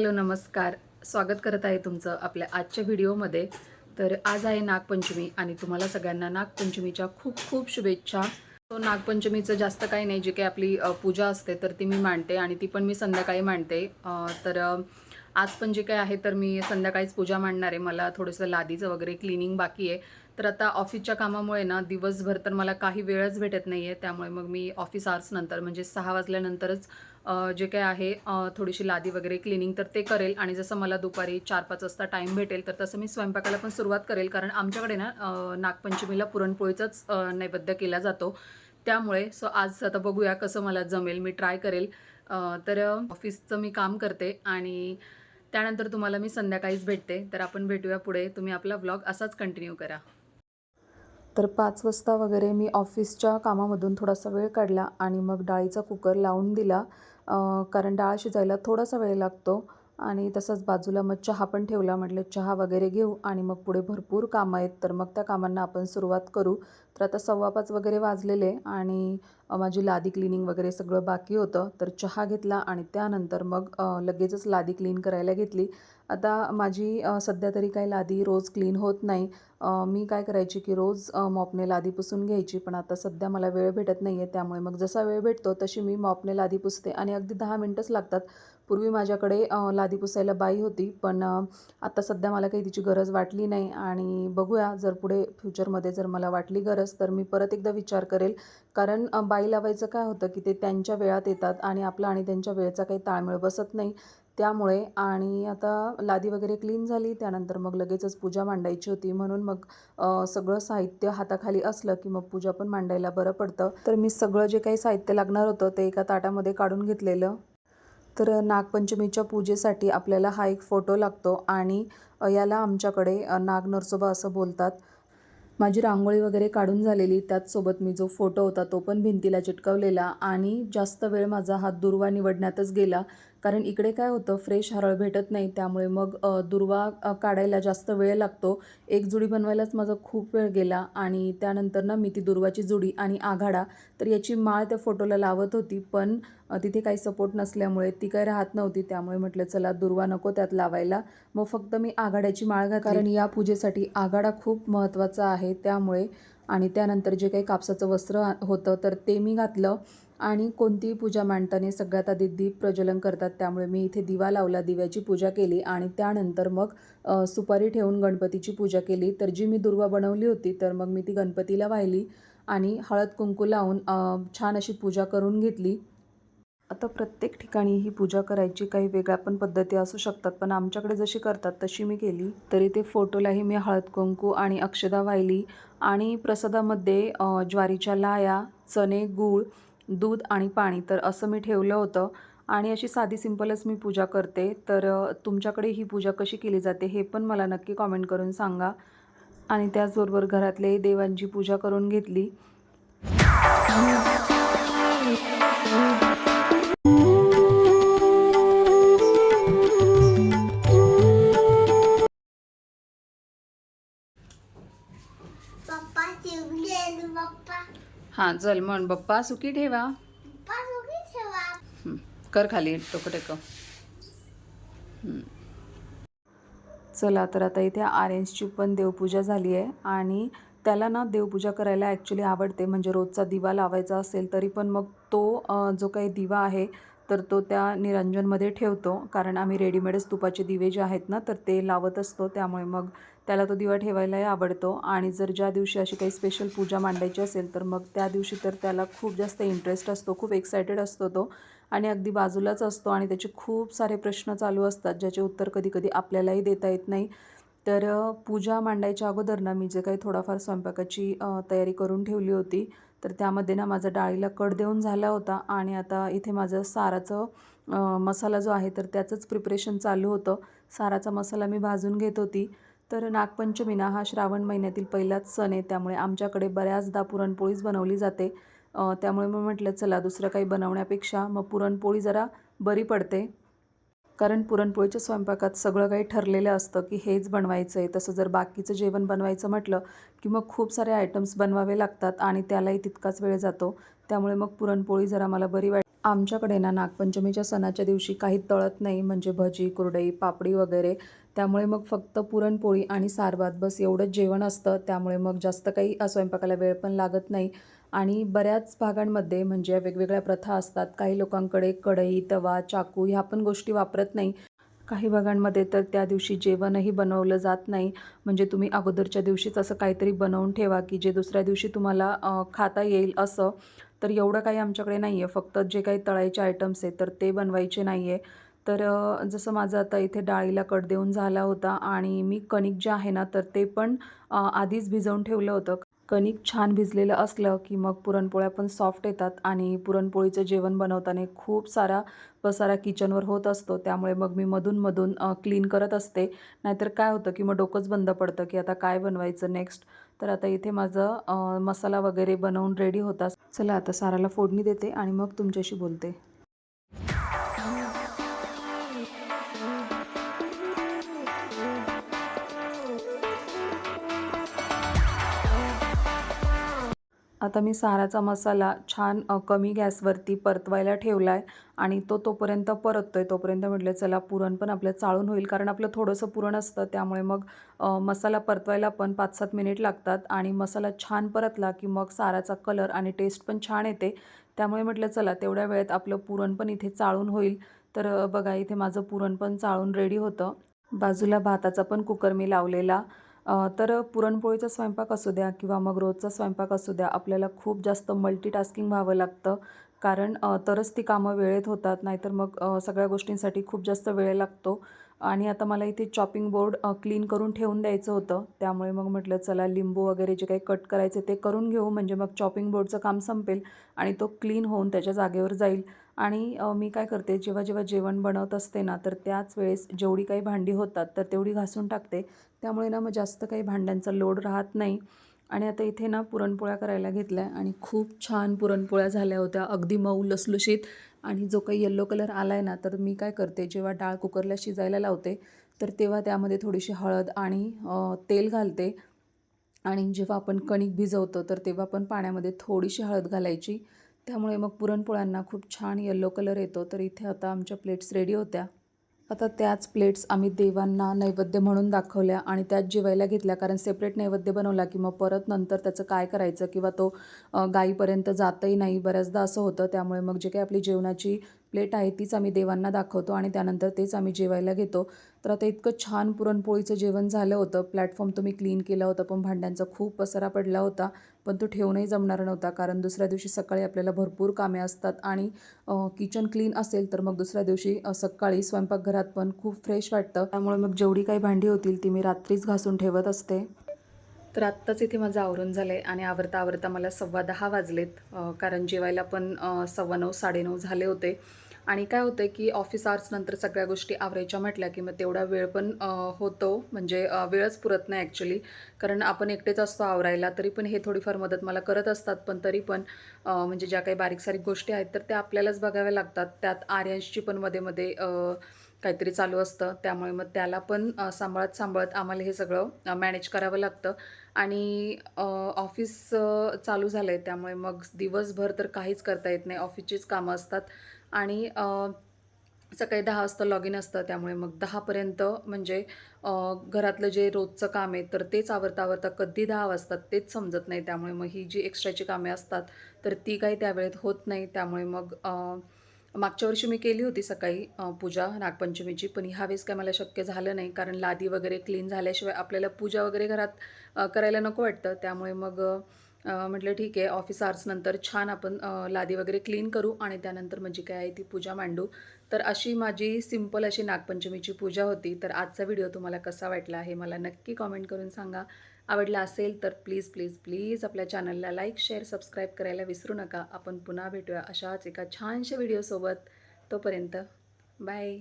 Hello नमस्कार. स्वागत करत आहे तुमचं आपल्या आजच्या व्हिडिओमध्ये. तर आज आहे नागपंचमी आणि तुम्हाला सगळ्यांना नागपंचमीच्या खूप खूप शुभेच्छा. तो नागपंचमीचं जास्त काही नाही जी काही आपली पूजा असते तर ती मी मांडते आणि ती पण मी संध्याकाळी मांडते. तर आज पण जे काही आहे तर मी संध्याकाळीच पूजा मांडणार आहे. मला थोडंसं लादीचं वगैरे क्लिनिंग बाकी आहे. तर आता ऑफिसच्या कामामुळे ना दिवसभर तर मला काही वेळच भेटत नाही आहे त्यामुळे मग मी ऑफिस आवर्स नंतर म्हणजे सहा वाजल्यानंतरच जे काय आहे थोडीशी लादी वगैरे क्लिनिंग तर ते करेल. आणि जसं मला दुपारी चार पाच वाजता टाईम भेटेल तर तसं मी स्वयंपाकाला पण सुरुवात करेल. कारण आमच्याकडे ना नागपंचमीला पुरणपोळीचाच नैवेद्य केला जातो. त्यामुळे सो आज आता बघूया कसं मला जमेल. मी ट्राय करेल. तर ऑफिसचं मी काम करते आणि त्यानंतर तुम्हाला मी संध्याकाळीच भेटते. तर आपण भेटूया पुढे. तुम्ही आपला व्लॉग असाच कंटिन्यू करा. तर पाच वाजता वगैरे मी ऑफिसच्या कामामधून थोडासा वेळ काढला आणि मग डाळीचा कुकर लावून दिला. कारण डाळ शिजायला थोडासा वेळ लागतो. आणि तसंच बाजूला मग चहा पण ठेवला म्हटलं चहा वगैरे घेऊ आणि मग पुढे भरपूर कामं आहेत. तर मग त्या कामांना आपण सुरुवात करू. तर आता सव्वा पाच वगैरे वाजलेले आणि माझी लादी क्लिनिंग वगैरे सगळं बाकी होतं. तर चहा घेतला आणि त्यानंतर मग लगेचच लादी क्लीन करायला घेतली. आता माझी सध्या तरी काही लादी रोज क्लीन होत नाही. मी काय करायची की रोज मॉपने लादी पुसून घ्यायची पण आता सध्या मला वेळ भेटत नाही आहे त्यामुळे मग जसा वेळ भेटतो तशी मी मॉपने लादी पुसते आणि अगदी दहा मिनटंच लागतात. पूर्वी माझ्याकडे लादी पुसायला बाई होती पण आता सध्या मला काही तिची गरज वाटली नाही आणि बघूया जर पुढे फ्युचरमध्ये जर मला वाटली गरज तर मी परत एकदा विचार करेल. कारण बाई लावायचं काय होतं की ते त्यांच्या वेळात येतात आणि आपला आणि त्यांच्या वेळेचा काही ताळमेळ बसत नाही. त्यामुळे आणि आता लादी वगैरे क्लीन झाली त्यानंतर मग लगेचच पूजा मांडायची होती. म्हणून मग सगळं साहित्य हाताखाली असलं की मग पूजा पण मांडायला बरं पडतं. तर मी सगळं जे काही साहित्य लागणार होतं ते एका ताटामध्ये काढून घेतलेलं. तर नागपंचमीच्या पूजेसाठी आपल्याला हा एक फोटो लागतो आणि याला आमच्याकडे नाग नरसोबा असं बोलतात. माझी रांगोळी वगैरे काढून झालेली त्याचसोबत मी जो फोटो होता तो पण भिंतीला चिटकवलेला आणि जास्त वेळ माझा हात दुर्वा निवडण्यातच गेला. कारण इकडे काय होतं फ्रेश हरळ भेटत नाही त्यामुळे मग दुर्वा काढायला जास्त वेळ लागतो. एक जुडी बनवायलाच माझा खूप वेळ गेला आणि त्यानंतर ना मी ती दुर्वाची जुडी आणि आघाडा तर याची माळ त्या फोटोला लावत होती. पण तिथे काही सपोर्ट नसल्यामुळे ती काही राहत नव्हती त्यामुळे म्हटलं चला दुर्वा नको त्यात लावायला. मग फक्त मी आघाड्याची माळ घातली. कारण या पूजेसाठी आघाडा खूप महत्त्वाचा आहे त्यामुळे आणि त्यानंतर जे काही कापसाचं वस्त्र होतं तर ते मी घातलं. आणि कोणतीही पूजा मांडताना सगळ्यात आधी दीप प्रज्वलन करतात. त्यामुळे मी इथे दिवा लावला दिव्याची पूजा केली आणि त्यानंतर मग सुपारी ठेवून गणपतीची पूजा केली. तर जी मी दुर्वा बनवली होती तर मग मी ती गणपतीला वाहिली आणि हळद कुंकू लावून छान अशी पूजा करून घेतली. आता प्रत्येक ठिकाणी ही पूजा करायची काही वेगळ्या पण पद्धती असू शकतात पण आमच्याकडे जशी करतात तशी मी केली. तरी ते फोटोलाही मी हळद कुंकू आणि अक्षदा वाहिली आणि प्रसादामध्ये ज्वारीच्या लाया चणे गूळ दूध आणि पाणी तर असं मी ठेवलं होतं. आणि अशी साधी सिंपलच मी पूजा करते. तर तुमच्याकडे ही पूजा कशी केली जाते हे पण मला नक्की कॉमेंट करून सांगा. आणि त्याचबरोबर घरातले देवांची पूजा करून घेतली. हां चल म्हण बप्पा सुखी ठेवा. कर खाली टोकं टेक चला तर आता इथे आर्यन्सची पण देवपूजा झाली आहे आणि त्याला ना देवपूजा करायला ॲक्च्युली आवडते. म्हणजे रोजचा दिवा लावायचा असेल तरी पण मग तो जो काही दिवा आहे तर तो त्या निरंजनमध्ये ठेवतो. कारण आम्ही रेडीमेडच तुपाचे दिवे जे आहेत ना तर ते लावत असतो. त्यामुळे मग त्याला तो दिवा ठेवायलाही आवडतो. आणि जर ज्या दिवशी अशी काही स्पेशल पूजा मांडायची असेल तर मग त्या दिवशी तर त्याला खूप जास्त इंटरेस्ट असतो खूप एक्सायटेड असतो तो. आणि अगदी बाजूलाच असतो आणि त्याचे खूप सारे प्रश्न चालू असतात ज्याचे उत्तर कधी कधी आपल्यालाही देता येत नाही. तर पूजा मांडायच्या अगोदर ना मी जे काही थोडाफार स्वयंपाकाची तयारी करून ठेवली होती तर त्यामध्ये ना माझा डाळीला कड देऊन झाला होता. आणि आता इथे माझं साराचं मसाला जो आहे तर त्याचंच प्रिपरेशन चालू होतं. साराचा मसाला मी भाजून घेत होती. तर नागपंचमीना हा श्रावण महिन्यातील पहिलाच सण आहे. त्यामुळे आमच्याकडे बऱ्याचदा पुरणपोळीच बनवली जाते. त्यामुळे मग म्हटलं चला दुसरं काही बनवण्यापेक्षा मग पुरणपोळी जरा बरी पडते. कारण पुरणपोळीच्या स्वयंपाकात सगळं काही ठरलेलं असतं की हेच बनवायचं आहे तसं जर बाकीचं जेवण बनवायचं म्हटलं की मग खूप सारे आयटम्स बनवावे लागतात आणि त्यालाही तितकाच वेळ जातो. त्यामुळे मग पुरणपोळी जरा मला बरी वाट आमच्याकडे ना नागपंचमीच्या सणाच्या दिवशी काही तळत नाही म्हणजे भजी कुरडई पापडी वगैरे. त्यामुळे मग फक्त पुरणपोळी आणि सारभात बस एवढंच जेवण असतं. त्यामुळे मग जास्त काही स्वयंपाकाला वेळ पण लागत नाही. आणि बऱ्याच भागांमध्ये म्हणजे वेगवेगळ्या प्रथा असतात. काही लोकांकडे कढई तवा चाकू ह्या पण गोष्टी वापरत नाही. काही भागांमध्ये तर त्या दिवशी जेवणही बनवलं जात नाही. म्हणजे तुम्ही अगोदरच्या दिवशीच असं काहीतरी बनवून ठेवा की जे दुसऱ्या दिवशी तुम्हाला खाता येईल असं. तर एवढं काही आमच्याकडे नाही आहे फक्त जे काही तळायचे आयटम्स आहेत तर ते बनवायचे नाही आहे तर जसं माझं आता इथे डाळीला कट देऊन झाला होता आणि मी कणिक जे आहे ना तर ते पण आधीच भिजवून ठेवलं होतं. कणिक छान भिजलेलं असलं की मग पुरणपोळ्या पण सॉफ्ट येतात आणि पुरणपोळीचं जेवण बनवताना खूप सारा पसारा किचनवर होत असतो. त्यामुळे मग मी मधून-मधून क्लीन करत असते. नाहीतर काय होतं की मग डोकंच बंद पडतं की आता काय बनवायचं नेक्स्ट तर आता इथे माझं मसाला वगैरे बनवून रेडी होता. चला आता साराला फोडणी देते आणि मग तुमच्याशी बोलते. आता मी साराचा मसाला छान कमी गॅसवरती परतवायला ठेवला आहे आणि तो तोपर्यंत परततो आहे तोपर्यंत म्हटलं चला पुरण पण आपलं चाळून होईल कारण आपलं थोडंसं पुरण असतं. त्यामुळे मग मसाला परतवायला पण पाच सात मिनिट लागतात आणि मसाला छान परतला की मग साराचा कलर आणि टेस्ट पण छान येते. त्यामुळे म्हटलं चला तेवढ्या वेळेत आपलं पुरण पण इथे चाळून होईल. तर बघा इथे माझं पुरण पण चाळून रेडी होतं. बाजूला भाताचा पण कुकर मी लावलेला. तर पुरणपोळीचा स्वयंपाक असू द्या किंवा मग रोजचा स्वयंपाक असू द्या आपल्याला खूप जास्त मल्टीटास्किंग व्हावं लागतं. कारण तरच ती कामं वेळेत होतात नाहीतर मग सगळ्या गोष्टींसाठी खूप जास्त वेळ लागतो. आणि आता मला इथे चॉपिंग बोर्ड क्लीन करून ठेवून द्यायचं होतं. त्यामुळे मग म्हटलं चला लिंबू वगैरे जे काही कट करायचे ते करून घेऊ. म्हणजे मग चॉपिंग बोर्डचं काम संपेल आणि तो क्लीन होऊन त्याच्या जागेवर जाईल. आणि मी काय करते जेव्हा जेव्हा जेवण बनवत असते ना तर त्याच वेळेस जेवढी काही भांडी होतात तर तेवढी घासून टाकते. त्यामुळे ना मग जास्त काही भांड्यांचा लोड राहत नाही. आणि आता इथे ना पुरणपोळ्या करायला घेतल्या आणि खूप छान पुरणपोळ्या झाल्या होत्या. अगदी मऊ लसलुशीत. आणि जो काही येल्लो कलर आला आहे ना तर मी काय करते जेव्हा डाळ कुकरला शिजायला लावते तर तेव्हा त्यामध्ये थोडीशी हळद आणि तेल घालते. आणि जेव्हा आपण कणिक भिजवतो तर तेव्हा पण पाण्यामध्ये थोडीशी हळद घालायची. त्यामुळे मग पुरणपोळ्यांना खूप छान येल्लो कलर येतो. तर इथे आता आमच्या प्लेट्स रेडी होत्या. आता त्याच प्लेट्स आम्ही देवांना नैवेद्य म्हणून दाखवल्या आणि त्याच जेवायला घेतल्या. कारण सेपरेट नैवेद्य बनवला की मग परत नंतर त्याचं काय करायचं किंवा तो गाईपर्यंत जातही नाही. बऱ्याचदा असं होतं. त्यामुळे मग जे काही आपली जेवणाची प्लेट आहे तीच आम्ही देवांना दाखवतो आणि त्यानंतर तेच आम्ही जेवायला घेतो. तर आता इतकं छान पुरणपोळीचं जेवण झालं होतं. प्लॅटफॉर्म तुम्ही क्लीन केला होता पण भांड्यांचा खूप पसारा पडला होता. पण तो ठेवणंही जमणार नव्हता कारण दुसऱ्या दिवशी सकाळी आपल्याला भरपूर कामे असतात आणि किचन क्लीन असेल तर मग दुसऱ्या दिवशी सकाळी स्वयंपाकघरात पण खूप फ्रेश वाटतं. त्यामुळे मग जेवढी काही भांडी होतील ती मी रात्रीच घासून ठेवत असते. तर आत्ताच इथे माझं आवरून झालं आहे आणि आवरता आवरता मला सव्वा दहा वाजलेत कारण जेवायला पण सव्वा नऊ साडेनऊ झाले होते. आणि काय होतं की ऑफिस आर्स नंतर सगळ्या गोष्टी आवरायच्या म्हटल्या की मग तेवढा वेळ पण होतो. म्हणजे वेळच पुरत नाही ॲक्च्युली कारण आपण एकटेच असतो आवरायला तरी पण हे थोडीफार मदत मला करत असतात पण तरी पण म्हणजे ज्या काही बारीक सारीक गोष्टी आहेत तर त्या आपल्यालाच बघाव्या लागतात. त्यात आर्यांशची पण मध्ये मध्ये काहीतरी चालू असतं. त्यामुळे मग त्याला पण सांभाळत सांभाळत आम्हाला हे सगळं मॅनेज करावं लागतं. आणि ऑफिस चालू झालं आहे त्यामुळे मग दिवसभर तर काहीच करता येत नाही. ऑफिसचीच कामं असतात. आणि सकाळी दहा वाजता लॉग इन असतं. त्यामुळे मग दहापर्यंत म्हणजे घरातलं जे रोजचं काम आहे तर तेच आवरता आवरता कधी दहा वाजतात तेच समजत नाही. त्यामुळे मग ही जी एक्स्ट्राची कामे असतात तर ती काही त्यावेळेत होत नाही. त्यामुळे मग मागच्या वर्षी मी केली होती सकाळी पूजा नागपंचमीची पण ह्यावेळेस काय मला शक्य झालं नाही कारण लादी वगैरे क्लीन झाल्याशिवाय आपल्याला पूजा वगैरे घरात करायला नको वाटतं. त्यामुळे मग म्हटलं ठीक आहे ऑफिस आर्सनंतर छान आपण लादी वगैरे क्लीन करू आणि त्यानंतर म्हणजे काय आहे ती पूजा मांडू. तर अशी माझी सिंपल अशी नागपंचमीची पूजा होती. तर आजचा व्हिडिओ तुम्हाला कसा वाटला हे मला नक्की कॉमेंट करून सांगा. आवडला असेल तर प्लीज प्लीज प्लीज आपल्या चॅनलला लाईक शेअर सबस्क्राईब करायला विसरू नका. आपण पुन्हा भेटूया अशाच एका छानशा व्हिडिओसोबत तोपर्यंत बाय